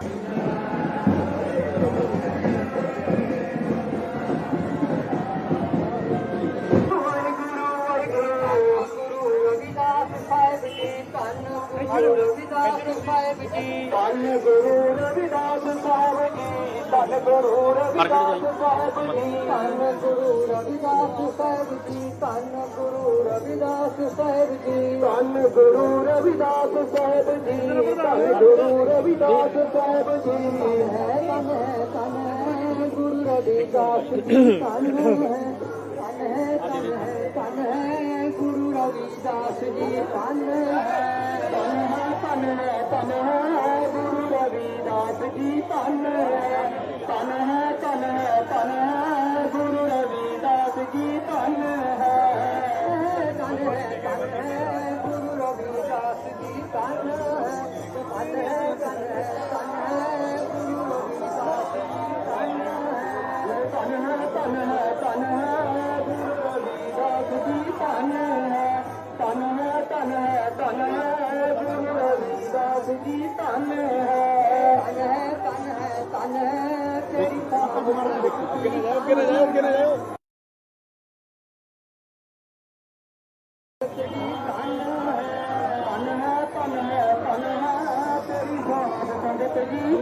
Thank. ਧੰਨ ਗੁਰੂ ਰਵਿਦਾਸ ਸਾਹਿਬ ਜੀ ਧੰਨ ਗੁਰੂ ਰਵਿਦਾਸ ਸਾਹਿਬ ਜੀ ਧੰਨ ਗੁਰੂ ਰਵਿਦਾਸ ਸਾਹਿਬ ਜੀ ਧੰਨ ਗੁਰੂ ਰਵਿਦਾਸ ਸਾਹਿਬ ਜੀ ਧੰਨ ਗੁਰੂ ਰਵਿਦਾਸ ਸਾਹਿਬ ਜੀ ਧੰਨ ਗੁਰੂ ਰਵਿਦਾਸ ਸਾਹਿਬ ਜੀ ਹੈ ਧੰਨ ਹੈ ਧੰਨ ਹੈ ਗੁਰੂ ਰਵਿਦਾਸ ਜੀ ਧੰਨ ਹੈ ਤਨ ਹੈ ਧੰਨ ਹੈ ਧੰਨ ਹੈ ਗੁਰੂ ਰਵਿਦਾਸ ਜੀ ਧੰਨ ਧੰਨ ਹੈ ਤਨ ਹੈ ਗੁਰੂ ਰਵਿਦਾਸ ਜੀ ਧੰਨ ਹੈ। ਧੰਨ ਹੈ ਧੰਨ ਹੈ ਧੰਨ ਹੈ, ਗੁਰੂ ਰਵਿਦਾਸ ਜੀ ਧੰਨ ਹੈ। ਧੰਨ ਹੈ ਧੰਨ ਹੈ, ਗੁਰੂ ਰਵਿਦਾਸ ਜੀ ਧੰਨ ਹੈ। ਧੰਨ ਹੈ ਧੰਨ ਹੈ ਰਵਿਦਾਸ ਜੀ ਧੰਨ ਹੈ ਧੰਨ ਹੈ ਧੰਨ ਹੈ ਧੰਨ ਹੈ ਤੇਰੀ ਧੰਨ ਹੈ ਧੰਨ ਹੈ ਧੰਨ ਹੈ ਤੇਰੀ ਬਾਤ ਸੰਗਤ ਜੀ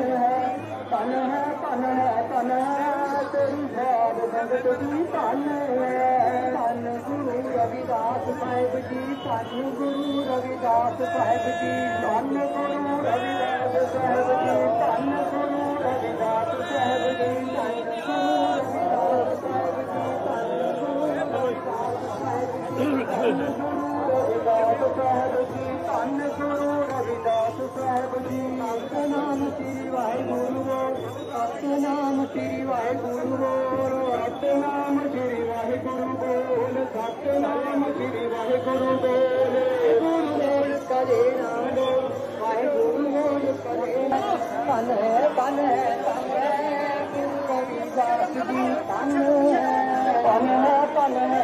ਹੈ ਧਨ ਹੈ ਧੰਨ ਹੈ ਧੰਨ ਹੈ ਤੇਰੀ ਬਾਤ ਸੰਗਤ ਜੀ ਧੰਨ ਹੈ ਧੰਨ ਗੁਰੂ ਰਵਿਦਾਸ ਸਾਹਿਬ ਜੀ ਧਨ ਗੁਰੂ ਰਵਿਦਾਸ ਸਾਹਿਬ ਜੀ ਸ੍ਰੀ ਵਾਹਿਗੁਰੂ ਸਤਨਾਮ ਸ੍ਰੀ ਵਾਹਿਗੁਰੂ ਸਤਨਾਮ ਸ੍ਰੀ ਵਾਹਿਗੁਰੂ ਬੋਲ ਸਤਨਾਮ ਸ੍ਰੀ ਵਾਹਿਗੁਰੂ ਬੋਲ ਗੁਰੂ ਬੋਲ ਕਰੇ ਨਾਮ ਬੋਲ ਵਾਹਿਗੁਰੂ ਬੋਲ ਕਰੇ ਧੰਨ ਹੈ ਧੰਨ ਹੈ ਧੰਨ ਹੈ ਗੁਰੂ ਰਵਿਦਾਸ ਜੀ ਧੰਨ ਹੈ ਹੈ ਧੰਨ ਹੈ ਧੰਨ ਹੈ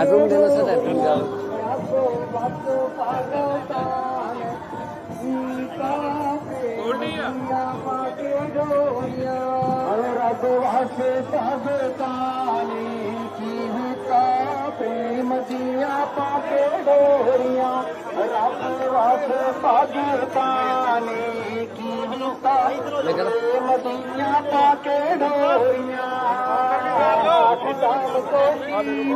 Arum dena sa da arum ga. प्रेम जिया पाके डोरिया ਦੋ ਸਰ ਐਲਬਮ ਦਾ ਕੋ ਬਾਪੂ ਪਾਗਤਾਨ ਸੀਤਾ ਪ੍ਰੇਮੀਆਂ ਪਾਕੇ ਡੋਰੀਆਂ ਰੱਬ ਵਾਸਤੇ ਸਭ ਤਾਲੀ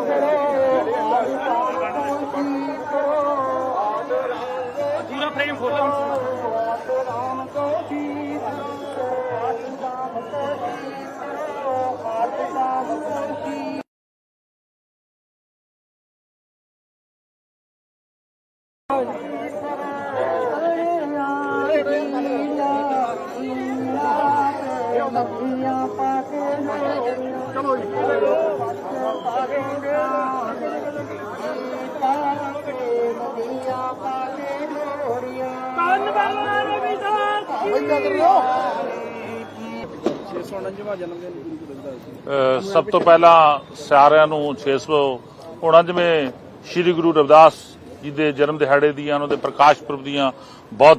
ਕੀ ਹੁਕਾ ਕੰਨ ਬੰਨਾ ਰਵੀ ਅ, ਸਭ ਤੋਂ ਪਹਿਲਾਂ ਸਾਰਿਆਂ ਨੂੰ 649ਵੇਂ ਸ੍ਰੀ ਗੁਰੂ ਰਵਿਦਾਸ ਜੀ ਦੇ ਜਨਮ ਦਿਹਾੜੇ ਦੀਆਂ ਉਹਨਾਂ ਦੇ ਪ੍ਰਕਾਸ਼ ਪੁਰਬ ਦੀਆਂ ਬਹੁਤ ਬਹੁਤ